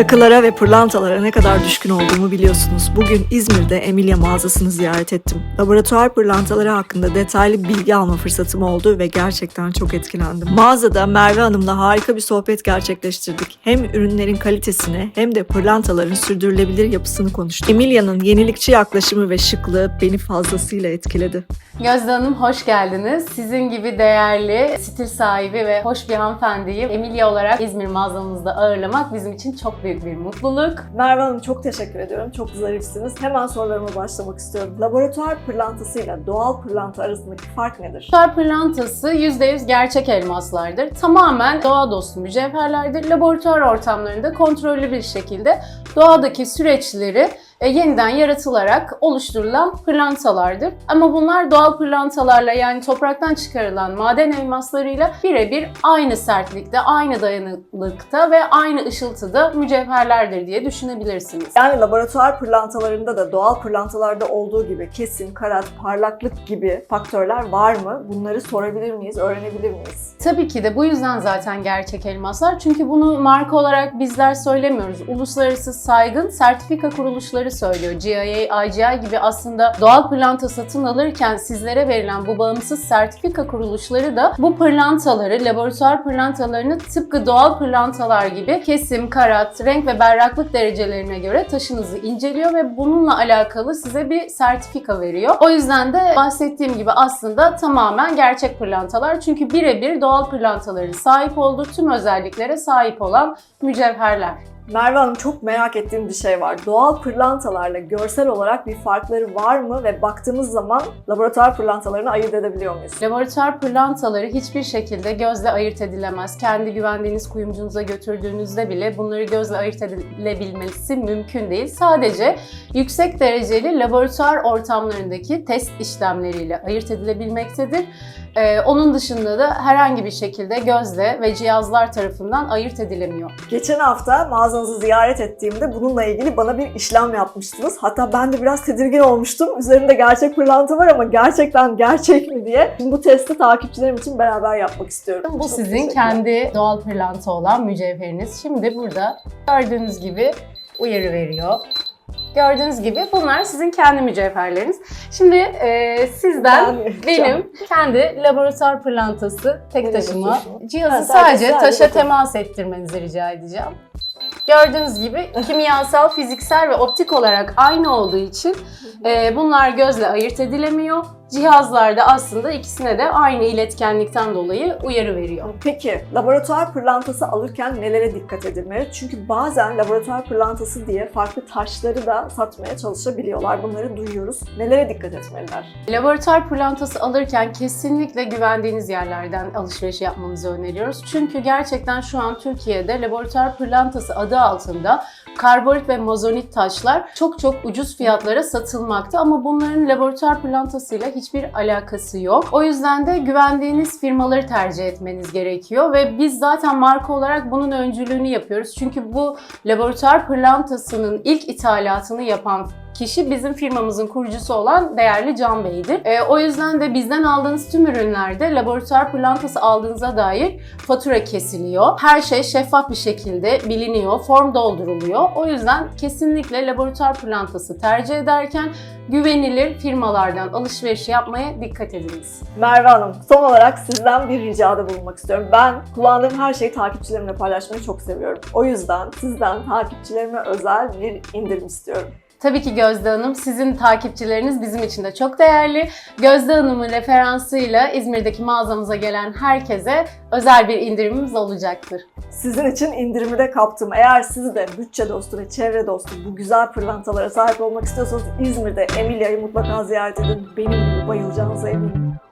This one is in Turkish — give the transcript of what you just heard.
Takılara ve pırlantalara ne kadar düşkün olduğumu biliyorsunuz. Bugün İzmir'de Emilia mağazasını ziyaret ettim. Laboratuvar pırlantaları hakkında detaylı bilgi alma fırsatım oldu ve gerçekten çok etkilendim. Mağazada Merve Hanım'la harika bir sohbet gerçekleştirdik. Hem ürünlerin kalitesini hem de pırlantaların sürdürülebilir yapısını konuştuk. Emilia'nın yenilikçi yaklaşımı ve şıklığı beni fazlasıyla etkiledi. Gözde Hanım hoş geldiniz. Sizin gibi değerli, stil sahibi ve hoş bir hanımefendiyi Emilia olarak İzmir mağazamızda ağırlamak bizim için çok büyük bir mutluluk. Merve Hanım çok teşekkür ediyorum. Çok zarifsiniz. Hemen sorularıma başlamak istiyorum. Laboratuvar pırlantasıyla doğal pırlanta arasındaki fark nedir? Star pırlantası %100 gerçek elmaslardır. Tamamen doğa dostu mücevherlerdir. Laboratuvar ortamlarında kontrollü bir şekilde doğadaki süreçleri e, yeniden yaratılarak oluşturulan pırlantalardır. Ama bunlar doğal pırlantalarla yani topraktan çıkarılan maden elmaslarıyla birebir aynı sertlikte, aynı dayanıklıkta ve aynı ışıltıda mücevherlerdir diye düşünebilirsiniz. Yani laboratuvar pırlantalarında da doğal pırlantalarda olduğu gibi kesim, karat, parlaklık gibi faktörler var mı? Bunları sorabilir miyiz, öğrenebilir miyiz? Tabii ki de bu yüzden zaten gerçek elmaslar. Çünkü bunu marka olarak bizler söylemiyoruz. Uluslararası saygın sertifika kuruluşları söylüyor. GIA, IGI gibi aslında doğal pırlanta satın alırken sizlere verilen bu bağımsız sertifika kuruluşları da bu pırlantaları, laboratuvar pırlantalarını tıpkı doğal pırlantalar gibi kesim, karat, renk ve berraklık derecelerine göre taşınızı inceliyor ve bununla alakalı size bir sertifika veriyor. O yüzden de bahsettiğim gibi aslında tamamen gerçek pırlantalar. Çünkü birebir doğal pırlantaların sahip olduğu tüm özelliklere sahip olan mücevherler. Merve Hanım çok merak ettiğim bir şey var. Doğal pırlantalarla görsel olarak bir farkları var mı ve baktığımız zaman laboratuvar pırlantalarını ayırt edebiliyor muyuz? Laboratuvar pırlantaları hiçbir şekilde gözle ayırt edilemez. Kendi güvendiğiniz kuyumcunuza götürdüğünüzde bile bunları gözle ayırt edilebilmesi mümkün değil. Sadece yüksek dereceli laboratuvar ortamlarındaki test işlemleriyle ayırt edilebilmektedir. Ee, onun dışında da herhangi bir şekilde gözle ve cihazlar tarafından ayırt edilemiyor. Geçen hafta mağazanızı ziyaret ettiğimde bununla ilgili bana bir işlem yapmıştınız. Hatta ben de biraz tedirgin olmuştum. Üzerinde gerçek pırlanta var ama gerçekten gerçek mi diye. Şimdi bu testi takipçilerim için beraber yapmak istiyorum. Bu Çok sizin kendi doğal pırlanta olan mücevheriniz. Şimdi burada gördüğünüz gibi uyarı veriyor. Gördüğünüz gibi bunlar sizin kendi mücevherleriniz. Şimdi e, sizden yapacağım. benim kendi laboratuvar pırlantası tek taşıma cihazı Ha, sadece- sadece sadece taşa bakın. temas ettirmenizi rica edeceğim. Gördüğünüz gibi kimyasal, fiziksel ve optik olarak aynı olduğu için e, bunlar gözle ayırt edilemiyor. Cihazlarda aslında ikisine de aynı iletkenlikten dolayı uyarı veriyor. Peki laboratuvar pırlantası alırken nelere dikkat edilmeli? Çünkü bazen laboratuvar pırlantası diye farklı taşları da satmaya çalışabiliyorlar. Bunları duyuyoruz. Nelere dikkat etmeliler? Laboratuvar pırlantası alırken kesinlikle güvendiğiniz yerlerden alışveriş yapmanızı öneriyoruz. Çünkü gerçekten şu an Türkiye'de laboratuvar pırlantası adı altında karborit ve mozonit taşlar çok çok ucuz fiyatlara satılmakta ama bunların laboratuvar pırlantasıyla hiçbir alakası yok. O yüzden de güvendiğiniz firmaları tercih etmeniz gerekiyor ve biz zaten marka olarak bunun öncülüğünü yapıyoruz. Çünkü bu laboratuvar pırlantasının ilk ithalatını yapan kişi bizim firmamızın kurucusu olan değerli Can Bey'dir. E, o yüzden de bizden aldığınız tüm ürünlerde laboratuvar pırlantası aldığınıza dair fatura kesiliyor. Her şey şeffaf bir şekilde biliniyor, form dolduruluyor. O yüzden kesinlikle laboratuvar pırlantası tercih ederken güvenilir firmalardan alışveriş yapmaya dikkat ediniz. Merve Hanım, son olarak sizden bir ricada bulunmak istiyorum. Ben kullandığım her şeyi takipçilerimle paylaşmayı çok seviyorum. O yüzden sizden takipçilerime özel bir indirim istiyorum. Tabii ki Gözde Hanım, sizin takipçileriniz bizim için de çok değerli. Gözde Hanım'ın referansıyla İzmir'deki mağazamıza gelen herkese özel bir indirimimiz olacaktır. Sizin için indirimi de kaptım. Eğer siz de bütçe dostu ve çevre dostu bu güzel pırlantalara sahip olmak istiyorsanız İzmir'de Emilia'yı mutlaka ziyaret edin. Benim gibi bayılacağınıza eminim.